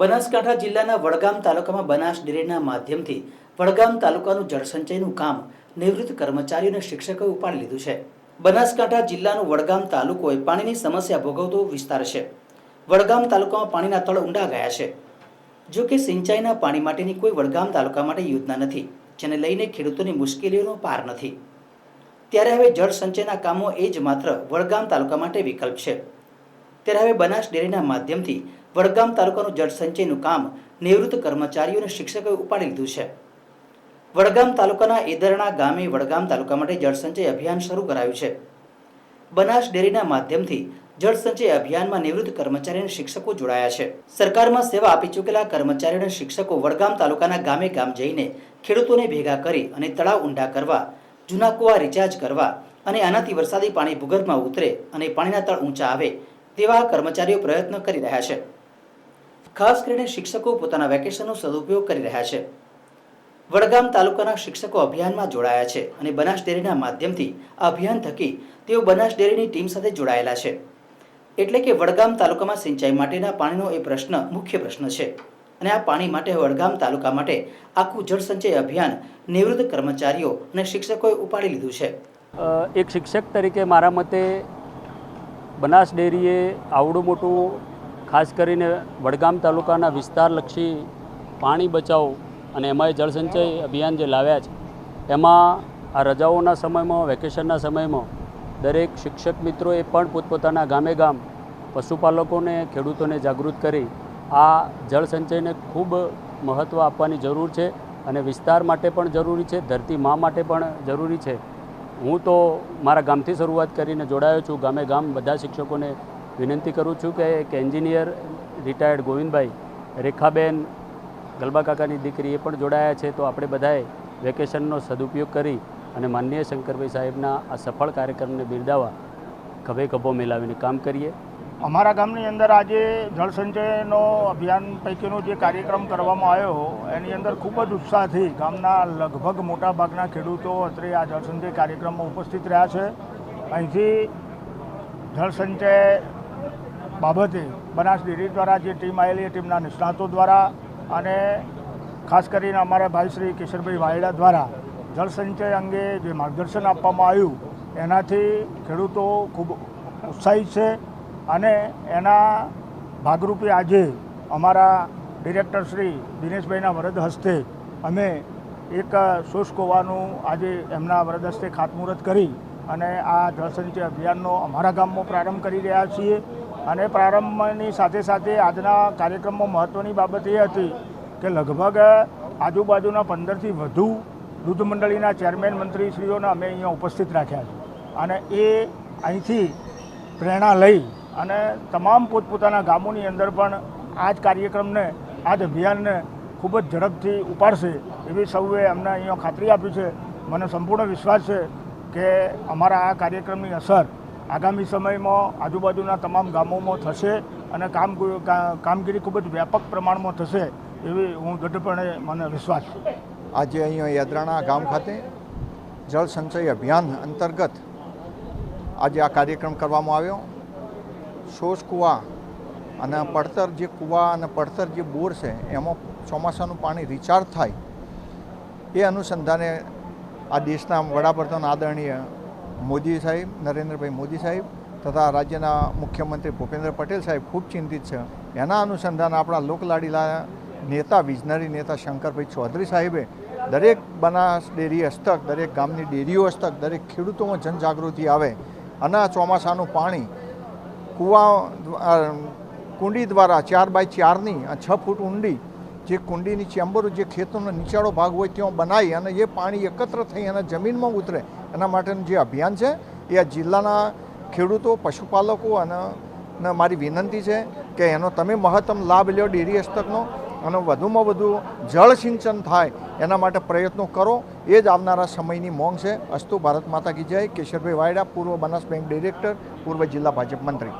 બનાસકાંઠા જિલ્લાના વડગામ તાલુકામાં બનાસ ડેરીના માધ્યમથી વડગામ તાલુકાનું જળસંચયનું કામ નિવૃત્ત કર્મચારીઓ અને શિક્ષકોએ ઉપાડી લીધું છે. બનાસકાંઠા જિલ્લાનું વડગામ તાલુકો એ પાણીની સમસ્યા ભોગવતો વિસ્તાર છે. વડગામ તાલુકામાં પાણીના તળ ઊંડા ગયા છે. જો કે સિંચાઈના પાણી માટેની કોઈ વડગામ તાલુકા માટે યોજના નથી, જેને લઈને ખેડૂતોની મુશ્કેલીઓનો પાર નથી. ત્યારે હવે જળ સંચયના કામો એ જ માત્ર વડગામ તાલુકા માટે વિકલ્પ છે. ત્યારે હવે બનાસ ડેરીના માધ્યમથી વડગામ તાલુકાનું જળ સંચયનું કામ નિવૃત્ત કર્મચારીઓ અને શિક્ષકોએ ઉપાડી લીધું છે. વડગામ તાલુકાના એદરણા ગામે વડગામ તાલુકા માટે જળ સંચય અભિયાન શરૂ કરાયું છે. બનાસ ડેરીના માધ્યમથી જળ સંચય અભિયાનમાં નિવૃત્ત કર્મચારી અને શિક્ષકો જોડાયા છે. સરકારમાં સેવા આપી ચૂકેલા કર્મચારીઓ અને શિક્ષકો વડગામ તાલુકાના ગામે ગામ જઈને ખેડૂતોને ભેગા કરી અને તળાવ ઊંડા કરવા, જૂના કુવા રિચાર્જ કરવા અને આનાથી વરસાદી પાણી ભૂગર્ભમાં ઉતરે અને પાણીના તળ ઊંચા આવે તેવા કર્મચારીઓ પ્રયત્ન કરી રહ્યા છે. ખાસ કરીને શિક્ષકો પોતાના વેકેશનનો સદુપયોગ કરી રહ્યા છે. વડગામ તાલુકાના શિક્ષકો અભિયાનમાં જોડાયા છે અને બનાસ ડેરીના માધ્યમથી અભિયાન થકી તેઓ બનાસ ડેરીની ટીમ સાથે જોડાયેલા છે. એટલે કે વડગામ તાલુકામાં સિંચાઈ માટેના પાણીનો એ પ્રશ્ન મુખ્ય પ્રશ્ન છે. અને આ પાણી માટે વડગામ તાલુકા માટે આખું જળ સંચય અભિયાન નિવૃત્ત કર્મચારીઓ અને શિક્ષકોએ ઉપાડી લીધું છે. એક શિક્ષક તરીકે મારા મતે બનાસ ડેરીએ આવડું મોટું ખાસ કરીને વડગામ તાલુકાના વિસ્તારલક્ષી પાણી બચાવ અને એમાંય જળસંચય અભિયાન જે લાવ્યા છે, એમાં આ રજાઓના સમયમાં, વેકેશનના સમયમાં દરેક શિક્ષક મિત્રોએ પણ પોતપોતાના ગામે ગામ પશુપાલકોને, ખેડૂતોને જાગૃત કરી આ જળસંચયને ખૂબ મહત્ત્વ આપવાની જરૂર છે અને વિસ્તાર માટે પણ જરૂરી છે, ધરતી મા માટે પણ જરૂરી છે. હું તો મારા ગામથી શરૂઆત કરીને જોડાયો છું. ગામે ગામ બધા શિક્ષકોને વિનંતી કરું છું કે એક એન્જિનિયર રિટાયર્ડ ગોવિંદભાઈ રેખાબેન ગલબા કાકાની દીકરી એ પણ જોડાયા છે, તો આપણે બધાએ વેકેશનનો સદુપયોગ કરી અને માનનીય શંકરભાઈ સાહેબના આ સફળ કાર્યક્રમને બિરદાવવા ખભે ખભો મેલાવીને કામ કરીએ. અમારા ગામની અંદર આજે જળસંચયનો અભિયાન પૈકીનો જે કાર્યક્રમ કરવામાં આવ્યો, એની અંદર ખૂબ જ ઉત્સાહથી ગામના લગભગ મોટાભાગના ખેડૂતો અત્રે આ જળસંચય કાર્યક્રમમાં ઉપસ્થિત રહ્યા છે. અહીંથી જળ સંચય બાબતે બનાસ ડેરી દ્વારા જે ટીમ આવેલી એ ટીમના નિષ્ણાતો દ્વારા અને ખાસ કરીને અમારા ભાઈ શ્રી કિશોરભાઈ વાયડા દ્વારા જળસંચય અંગે જે માર્ગદર્શન આપવામાં આવ્યું, એનાથી ખેડૂતો ખૂબ ઉત્સાહિત છે અને એના ભાગરૂપે આજે અમારા ડિરેક્ટર શ્રી દિનેશભાઈના વરદ હસ્તે અમે એક શુષ્કોવાનું આજે એમના વરદ હસ્તે ખાતમુહૂર્ત કરી અને આ જળસંચય અભિયાનનો અમારા ગામમાં પ્રારંભ કરી રહ્યા છીએ. અને પ્રારંભની સાથે સાથે આજના કાર્યક્રમમાં મહત્ત્વની બાબત એ હતી કે લગભગ આજુબાજુના પંદરથી વધુ દૂધ મંડળીના ચેરમેન મંત્રીશ્રીઓને અમે અહીંયા ઉપસ્થિત રાખ્યા છે. અને એ અહીંથી પ્રેરણા લઈ અને તમામ પોતપોતાના ગામોની અંદર પણ આ જ કાર્યક્રમને, આ જ અભિયાનને ખૂબ જ ઝડપથી ઉપાડશે એવી સૌએ અમને અહીંયા ખાતરી આપી છે. મને સંપૂર્ણ વિશ્વાસ છે કે અમારા આ કાર્યક્રમની અસર આગામી સમયમાં આજુબાજુના તમામ ગામોમાં થશે અને કામ કામગીરી ખૂબ જ વ્યાપક પ્રમાણમાં થશે એવી હું ગઢપણે મને વિશ્વાસ છે. આજે અહીંયા યાદરાણા ગામ ખાતે જળ સંચય અભિયાન અંતર્ગત આજે આ કાર્યક્રમ કરવામાં આવ્યો. શોષ કૂવા અને પડતર જે કૂવા અને પડતર જે બોર છે, એમાં ચોમાસાનું પાણી રિચાર્જ થાય એ અનુસંધાને આ દેશના વડાપ્રધાન આદરણીય મોદી સાહેબ, નરેન્દ્રભાઈ મોદી સાહેબ તથા રાજ્યના મુખ્યમંત્રી ભૂપેન્દ્ર પટેલ સાહેબ ખૂબ ચિંતિત છે. એના અનુસંધાન આપણા લોકલાડીલા નેતા વિઝનરી નેતા શંકરભાઈ ચૌધરી સાહેબે દરેક બનાસ ડેરી હસ્તક, દરેક ગામની ડેરીઓ હસ્તક, દરેક ખેડૂતોમાં જનજાગૃતિ આવે અને ચોમાસાનું પાણી કૂવા કુંડી દ્વારા ચાર બાય ચારની છ ફૂટ ઊંડી જે કુંડીની ચેમ્બરો જે ખેતરનો નીચાળો ભાગ હોય ત્યાં બનાવી અને એ પાણી એકત્ર થઈ અને જમીનમાં ઉતરે. એના માટેનું જે અભિયાન છે, એ આ જિલ્લાના ખેડૂતો, પશુપાલકો અને મારી વિનંતી છે કે એનો તમે મહત્તમ લાભ લ્યો ડેરી હસ્તકનો અને વધુમાં વધુ જળસિંચન થાય એના માટે પ્રયત્નો કરો. એ જ આવનારા સમયની મોંઘ છે. અસ્તુ ભારત માતા કી જય. કેશરભાઈ વાયડા, પૂર્વ બનાસ બેંક ડિરેક્ટર, પૂર્વ જિલ્લા ભાજપ મંત્રી.